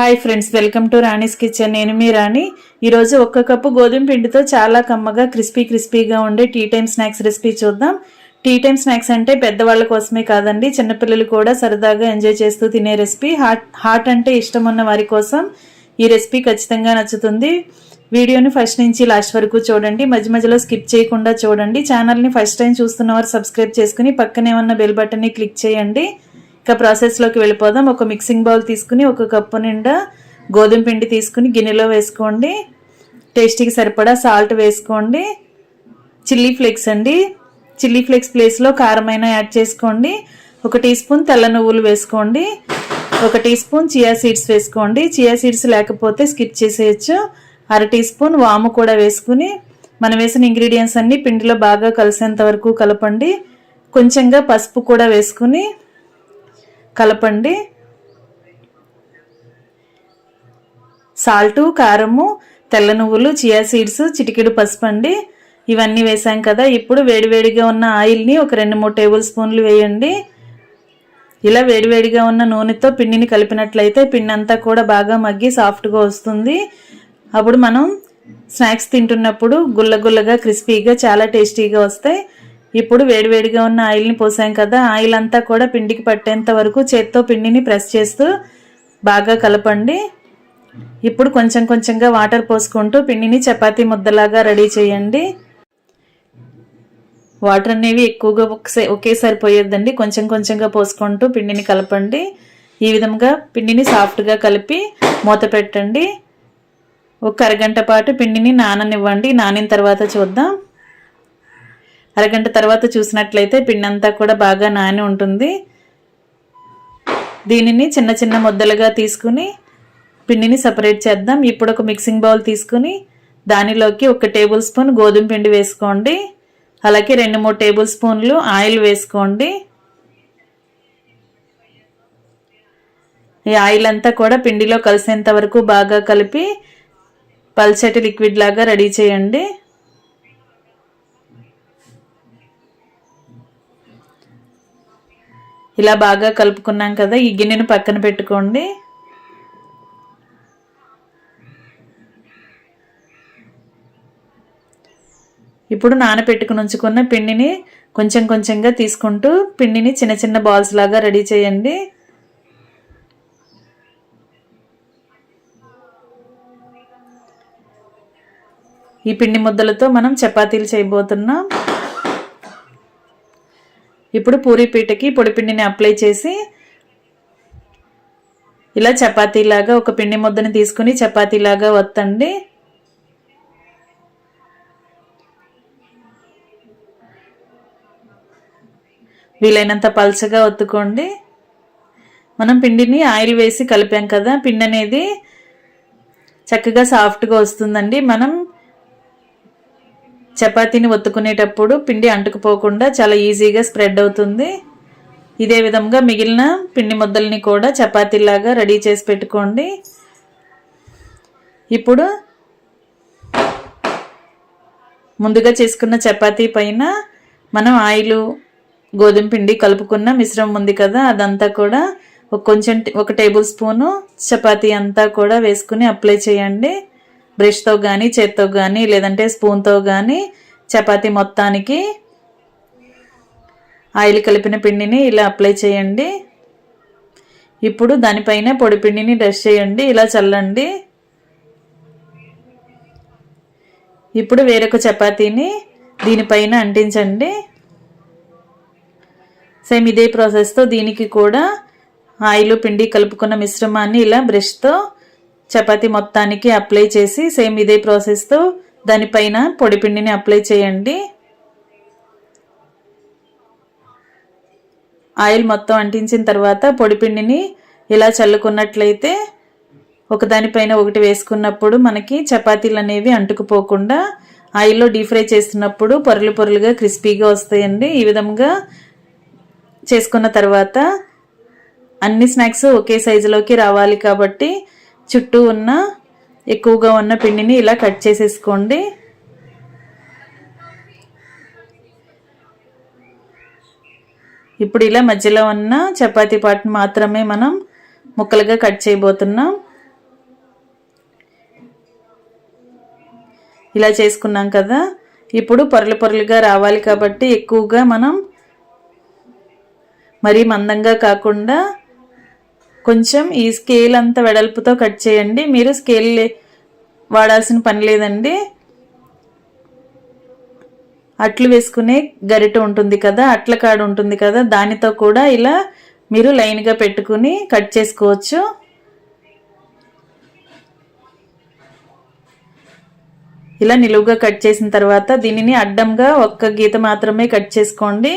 Hi friends welcome to Rani's kitchen. నేను మీ రాణి. ఈరోజు ఒక్క కప్పు గోధుమ పిండితో చాలా కమ్మగా క్రిస్పీ క్రిస్పీగా ఉండే టీ టైమ్ స్నాక్స్ రెసిపీ చూద్దాం. టీ టైమ్ స్నాక్స్ అంటే పెద్దవాళ్ళ కోసమే కాదండి చిన్నపిల్లలు కూడా సరదాగా ఎంజాయ్ చేస్తూ తినే రెసిపీ. హాట్ హాట్ అంటే ఇష్టం ఉన్న వారి కోసం ఈ రెసిపీ ఖచ్చితంగా నచ్చుతుంది. వీడియోని ఫస్ట్ నుంచి లాస్ట్ వరకు చూడండి. మధ్య మధ్యలో స్కిప్ చేయకుండా చూడండి. ఛానల్ని ఫస్ట్ టైం చూస్తున్న వారు సబ్స్క్రైబ్ చేసుకుని పక్కనే ఉన్న బెల్ బటన్ని క్లిక్ చేయండి. ఇక ప్రాసెస్లోకి వెళ్ళిపోదాం. ఒక మిక్సింగ్ బౌల్ తీసుకుని ఒక కప్పు నిండా గోధుమ పిండి తీసుకుని గిన్నెలో వేసుకోండి. టేస్టీకి సరిపడా సాల్ట్ వేసుకోండి. చిల్లీ ఫ్లేక్స్ అండి. చిల్లీ ఫ్లేక్స్ ప్లేస్లో కారమైన యాడ్ చేసుకోండి. ఒక టీ స్పూన్ తెల్ల నువ్వులు వేసుకోండి. ఒక టీ స్పూన్ చియా సీడ్స్ వేసుకోండి. చియా సీడ్స్ లేకపోతే స్కిప్ చేసేయచ్చు. అర టీ స్పూన్ వాము కూడా వేసుకుని మనం వేసిన ఇంగ్రీడియంట్స్ అన్నీ పిండిలో బాగా కలిసేంత వరకు కలపండి. కొంచెంగా పసుపు కూడా వేసుకుని కలపండి. సాల్టు కారము తెల్ల నువ్వులు చియా సీడ్స్ చిటికెడు పసుపు అండి. ఇవన్నీ వేసాం కదా ఇప్పుడు వేడివేడిగా ఉన్న ఆయిల్ని ఒక రెండు మూడు టేబుల్ స్పూన్లు వేయండి. ఇలా వేడివేడిగా ఉన్న నూనెతో పిండిని కలిపినట్లయితే పిండి అంతా కూడా బాగా మగ్గి సాఫ్ట్గా వస్తుంది. అప్పుడు మనం స్నాక్స్ తింటున్నప్పుడు గుల్ల గుల్లగా క్రిస్పీగా చాలా టేస్టీగా వస్తాయి. ఇప్పుడు వేడివేడిగా ఉన్న ఆయిల్ని పోసాం కదా ఆయిల్ అంతా కూడా పిండికి పట్టేంత వరకు చేత్తో పిండిని ప్రెస్ చేస్తూ బాగా కలపండి. ఇప్పుడు కొంచెం కొంచెంగా వాటర్ పోసుకుంటూ పిండిని చపాతీ ముద్దలాగా రెడీ చేయండి. వాటర్ అనేవి ఎక్కువగా ఒకసే ఒకేసారి పోయొద్దండి. కొంచెం కొంచెంగా పోసుకుంటూ పిండిని కలపండి. ఈ విధంగా పిండిని సాఫ్ట్గా కలిపి మూత పెట్టండి. ఒక అరగంట పాటు పిండిని నాననివ్వండి. నానిన తర్వాత చూద్దాం. అరగంట తర్వాత చూసినట్లయితే పిండి అంతా కూడా బాగా నాని ఉంటుంది. దీనిని చిన్న చిన్న ముద్దలుగా తీసుకుని పిండిని సపరేట్ చేద్దాం. ఇప్పుడు ఒక మిక్సింగ్ బౌల్ తీసుకుని దానిలోకి ఒక టేబుల్ స్పూన్ గోధుమ పిండి వేసుకోండి. అలాగే రెండు మూడు టేబుల్ స్పూన్లు ఆయిల్ వేసుకోండి. ఈ ఆయిల్ అంతా కూడా పిండిలో కలిసేంత వరకు బాగా కలిపి పల్చటి లిక్విడ్ లాగా రెడీ చేయండి. ఇలా బాగా కలుపుకున్నాం కదా ఈ గిన్నెను పక్కన పెట్టుకోండి. ఇప్పుడు నానపెట్టుకుని ఉంచుకున్న పిండిని కొంచెం కొంచెంగా తీసుకుంటూ పిండిని చిన్న చిన్న బాల్స్ లాగా రెడీ చేయండి. ఈ పిండి ముద్దలతో మనం చపాతీలు చేయబోతున్నాం. ఇప్పుడు పూరి పీటకి పొడిపిండిని అప్లై చేసి ఇలా చపాతీలాగా ఒక పిండి ముద్దని తీసుకుని చపాతీలాగా వత్తండి. వీలైనంత పల్చగా ఒత్తుకోండి. మనం పిండిని ఆయిల్ వేసి కలిపాం కదా పిండి అనేది చక్కగా సాఫ్ట్గా వస్తుందండి. మనం చపాతీని ఒత్తుకునేటప్పుడు పిండి అంటుకుపోకుండా చాలా ఈజీగా స్ప్రెడ్ అవుతుంది. ఇదే విధంగా మిగిలిన పిండి ముద్దల్ని కూడా చపాతీలాగా రెడీ చేసి పెట్టుకోండి. ఇప్పుడు ముందుగా చేసుకున్న చపాతీ పైన మనం ఆయిల్ గోధుమ పిండి కలుపుకున్న మిశ్రమం ఉంది కదా అదంతా కూడా ఒక కొంచెం ఒక టేబుల్ స్పూను చపాతీ అంతా కూడా వేసుకుని అప్లై చేయండి. బ్రష్తో కానీ చేత్తో కానీ లేదంటే స్పూన్తో కానీ చపాతి మొత్తానికి ఆయిల్ కలిపిన పిండిని ఇలా అప్లై చేయండి. ఇప్పుడు దానిపైన పొడి పిండిని డస్ట్ చేయండి. ఇలా చల్లండి. ఇప్పుడు వేరొక చపాతీని దీనిపైన అంటించండి. సేమ్ ఇదే ప్రాసెస్తో దీనికి కూడా ఆయిల్ పిండి కలుపుకున్న మిశ్రమాన్ని ఇలా బ్రష్తో చపాతి మొత్తానికి అప్లై చేసి సేమ్ ఇదే ప్రాసెస్తో దానిపైన పొడిపిండిని అప్లై చేయండి. ఆయిల్ మొత్తం అంటించిన తర్వాత పొడిపిండిని ఇలా చల్లుకున్నట్లయితే ఒకదానిపైన ఒకటి వేసుకున్నప్పుడు మనకి చపాతీలు అనేవి అంటుకుపోకుండా ఆయిల్లో డీప్ ఫ్రై చేస్తున్నప్పుడు పొరలు పొరలుగా క్రిస్పీగా వస్తాయండి. ఈ విధంగా చేసుకున్న తర్వాత అన్ని స్నాక్స్ ఒకే సైజులోకి రావాలి కాబట్టి చుట్టూ ఉన్న ఎక్కువగా ఉన్న పిండిని ఇలా కట్ చేసేసుకోండి. ఇప్పుడు ఇలా మధ్యలో ఉన్న చపాతి పాట్ మాత్రమే మనం ముక్కలుగా కట్ చేయబోతున్నాం. ఇలా చేసుకున్నాం కదా. ఇప్పుడు పొరలు పొరలుగా రావాలి కాబట్టి ఎక్కువగా మనం మరీ మందంగా కాకుండా కొంచెం ఈ స్కేల్ అంతా వెడల్పుతో కట్ చేయండి. మీరు స్కేల్ వాడాల్సిన పని లేదండి. అట్లు వేసుకునే గరిట ఉంటుంది కదా అట్ల కాడు ఉంటుంది కదా దానితో కూడా ఇలా మీరు లైన్గా పెట్టుకుని కట్ చేసుకోవచ్చు. ఇలా నిలువుగా కట్ చేసిన తర్వాత దీనిని అడ్డంగా ఒక్క గీత మాత్రమే కట్ చేసుకోండి.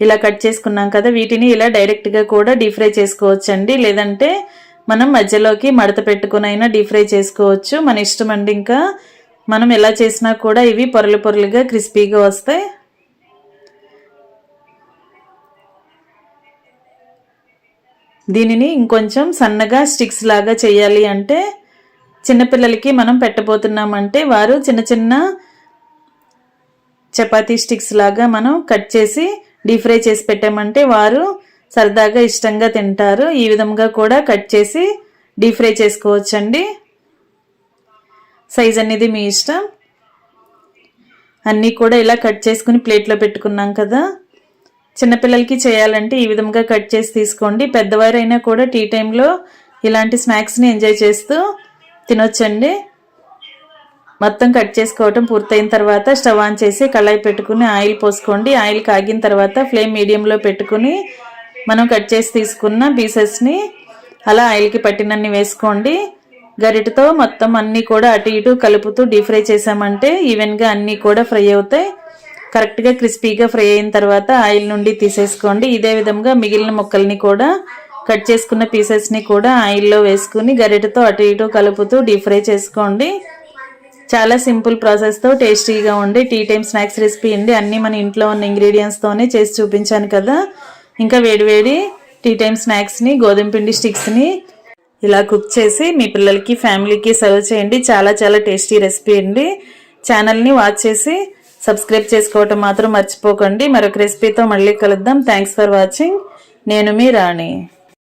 ఇలా కట్ చేసుకున్నాం కదా వీటిని ఇలా డైరెక్ట్గా కూడా డీప్ ఫ్రై చేసుకోవచ్చండి. లేదంటే మనం మధ్యలోకి మడత పెట్టుకునైనా డీప్ ఫ్రై చేసుకోవచ్చు. మన ఇష్టం అండి ఇంకా. మనం ఎలా చేసినా కూడా ఇవి పొరలు పొరలుగా క్రిస్పీగా వస్తాయి. దీనిని ఇంకొంచెం సన్నగా స్టిక్స్ లాగా చేయాలి అంటే చిన్నపిల్లలకి మనం పెట్టబోతున్నామంటే వారు చిన్న చిన్న చపాతీ స్టిక్స్ లాగా మనం కట్ చేసి డీప్ ఫ్రై చేసి పెట్టామంటే వారు సరదాగా ఇష్టంగా తింటారు. ఈ విధంగా కూడా కట్ చేసి డీప్ ఫ్రై చేసుకోవచ్చండి. సైజ్ అనేది మీ ఇష్టం. అన్నీ కూడా ఇలా కట్ చేసుకుని ప్లేట్లో పెట్టుకున్నాం కదా. చిన్నపిల్లలకి చేయాలంటే ఈ విధంగా కట్ చేసి తీసుకోండి. పెద్దవారైనా కూడా టీ టైంలో ఇలాంటి స్నాక్స్ని ఎంజాయ్ చేస్తూ తినొచ్చండి. మొత్తం కట్ చేసుకోవటం పూర్తయిన తర్వాత స్టవ్ ఆన్ చేసి కళాయి పెట్టుకుని ఆయిల్ పోసుకోండి. ఆయిల్ కాగిన తర్వాత ఫ్లేమ్ మీడియంలో పెట్టుకుని మనం కట్ చేసి తీసుకున్న పీసెస్ని అలా ఆయిల్కి పట్టినన్ని వేసుకోండి. గరిటతో మొత్తం అన్నీ కూడా అటు ఇటు కలుపుతూ డీప్ ఫ్రై చేసామంటే ఈవెన్గా అన్నీ కూడా ఫ్రై అవుతాయి. కరెక్ట్గా క్రిస్పీగా ఫ్రై అయిన తర్వాత ఆయిల్ నుండి తీసేసుకోండి. ఇదే విధంగా మిగిలిన ముక్కల్ని కూడా కట్ చేసుకున్న పీసెస్ని కూడా ఆయిల్లో వేసుకుని గరిటతో అటు ఇటు కలుపుతూ డీప్ ఫ్రై చేసుకోండి. చాలా సింపుల్ ప్రాసెస్తో టేస్టీగా ఉండి టీ టైమ్ స్నాక్స్ రెసిపీ అండి. అన్నీ మన ఇంట్లో ఉన్న ఇంగ్రీడియంట్స్తోనే చేసి చూపించాను కదా. ఇంకా వేడివేడి టీ టైమ్ స్నాక్స్ని గోధుమ పిండి స్టిక్స్ని ఇలా కుక్ చేసి మీ పిల్లలకి ఫ్యామిలీకి సర్వ్ చేయండి. చాలా చాలా టేస్టీ రెసిపీ అండి. ఛానల్ని వాచ్ చేసి సబ్స్క్రైబ్ చేసుకోవటం మాత్రం మర్చిపోకండి. మరొక రెసిపీతో మళ్ళీ కలుద్దాం. థ్యాంక్స్ ఫర్ వాచింగ్ నేను మీ రాణి.